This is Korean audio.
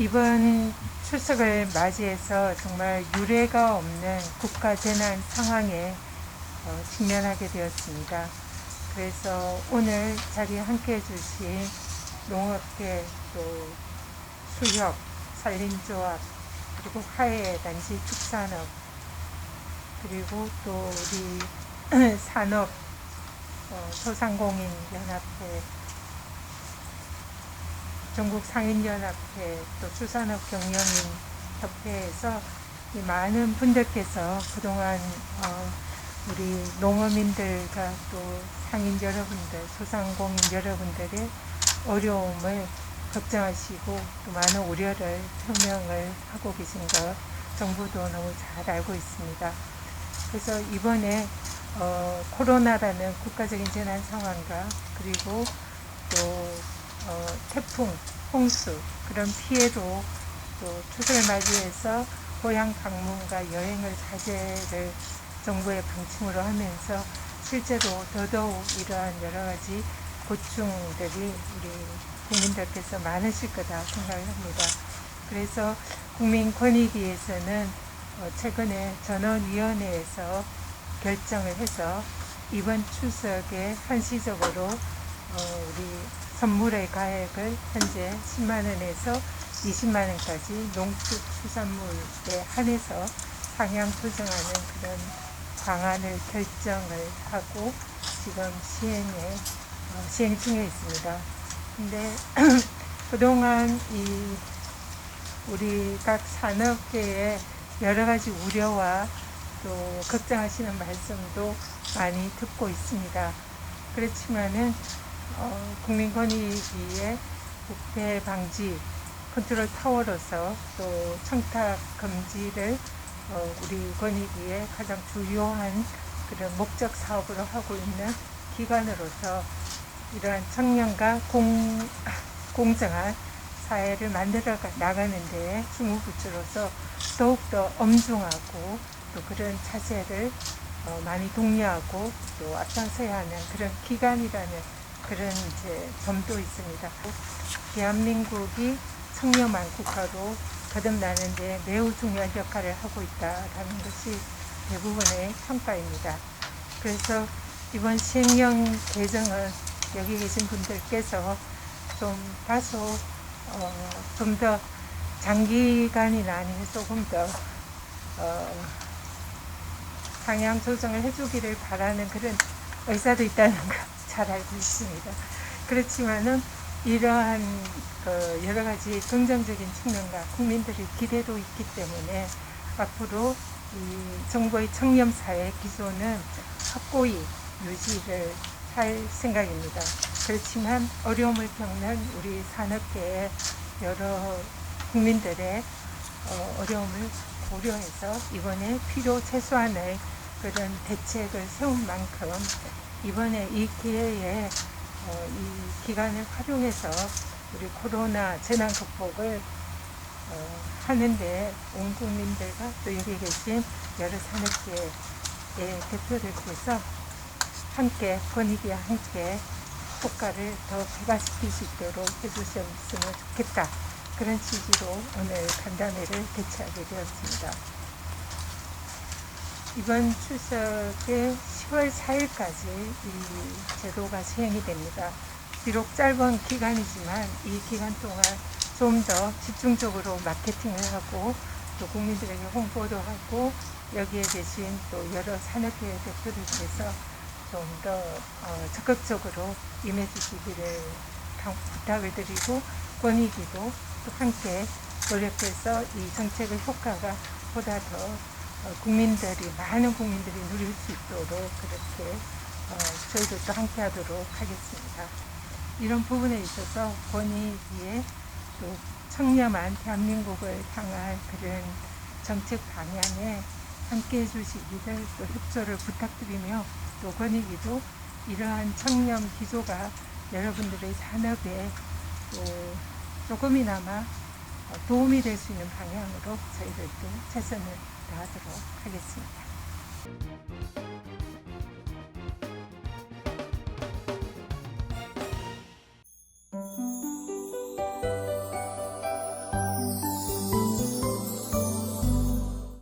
이번 추석을 맞이해서 정말 유례가 없는 국가 재난 상황에 어, 직면하게 되었습니다. 그래서 오늘 자리에 함께 해주신 농업계 또 수협, 산림조합, 그리고 화해 단지 축산업, 그리고 또 우리 산업 어, 소상공인 연합회, 전국 상인연합회, 또 수산업 경영인 협회에서 이 많은 분들께서 그동안 어, 우리 농어민들과 또 상인 여러분들, 소상공인 여러분들의 어려움을 걱정하시고 또 많은 우려를 표명을 하고 계신 것 정부도 너무 잘 알고 있습니다. 그래서 이번에 어, 코로나라는 국가적인 재난 상황과 그리고 또 어, 태풍, 홍수 그런 피해로 또 추석을 맞이해서 고향 방문과 여행을 자제를 정부의 방침으로 하면서 실제로 더더욱 이러한 여러 가지 고충들이 우리 국민들께서 많으실 거다 생각을 합니다. 그래서 국민권익위에서는 어, 최근에 전원위원회에서 결정을 해서 이번 추석에 한시적으로 어, 우리 선물의 가액을 현재 10만 원에서 20만 원까지 농축 수산물에 한해서 상향 조정하는 그런 방안을 결정을 하고 지금 시행에 어, 시행 중에 있습니다. 근데 그동안 이 우리 각 산업계의 여러 가지 우려와 또 걱정하시는 말씀도 많이 듣고 있습니다. 그렇지만은 어, 국민권익위의 부패 방지 컨트롤 타워로서 또 청탁 금지를 어, 우리 권익위의 가장 주요한 그런 목적 사업으로 하고 있는 기관으로서 이러한 청년과 공, 공정한 사회를 만들어 가- 나가는 데 주무부처로서 더욱더 엄중하고 또 그런 자세를 어, 많이 독려하고 또 앞장서야 하는 그런 기관이라는 그런 이제 점도 있습니다. 대한민국이 청렴한 국가로 거듭나는데 매우 중요한 역할을 하고 있다라는 것이 대부분의 평가입니다. 그래서 이번 시행령 개정은 여기 계신 분들께서 좀 다소 어, 좀 더 장기간이나 아니면 조금 더 어, 방향 조정을 해주기를 바라는 그런 의사도 있다는 거 잘 알고 있습니다. 그렇지만은 이러한 그 여러 가지 긍정적인 측면과 국민들의 기대도 있기 때문에 앞으로 이 정부의 청렴 사회 기조는 확고히 유지를 할 생각입니다. 그렇지만 어려움을 겪는 우리 산업계의 여러 국민들의 어, 어려움을 고려해서 이번에 필요 최소한의 그런 대책을 세운 만큼 이번에 이 기회에 어, 이 기간을 활용해서 우리 코로나 재난 극복을 어, 하는데 온 국민들과 또 여기 계신 여러 산업계의 대표들께서 함께 권익위와 함께 효과를 더 부각시킬 수 있도록 해주셨으면 좋겠다. 그런 취지로 오늘 간담회를 개최하게 되었습니다. 이번 추석에 10월 4일까지 이 제도가 시행이 됩니다. 비록 짧은 기간이지만 이 기간 동안 좀 더 집중적으로 마케팅을 하고 또 국민들에게 홍보도 하고 여기에 계신 또 여러 산업계 대표들께서 좀더 어, 적극적으로 임해 주시기를 강- 부탁을 드리고 권익위도 또 함께 노력해서 이 정책의 효과가 보다 더 어, 국민들이 많은 국민들이 누릴 수 있도록 그렇게 어, 저희들도 함께 하도록 하겠습니다. 이런 부분에 있어서 권익위에 또 청렴한 대한민국을 향한 그런 정책 방향에 함께 해 주시기를 또 협조를 부탁드리며 또 권익위도 이러한 청렴 기조가 여러분들의 산업에 또 조금이나마 어, 도움이 될 수 있는 방향으로 저희들도 최선을 다하도록 하겠습니다.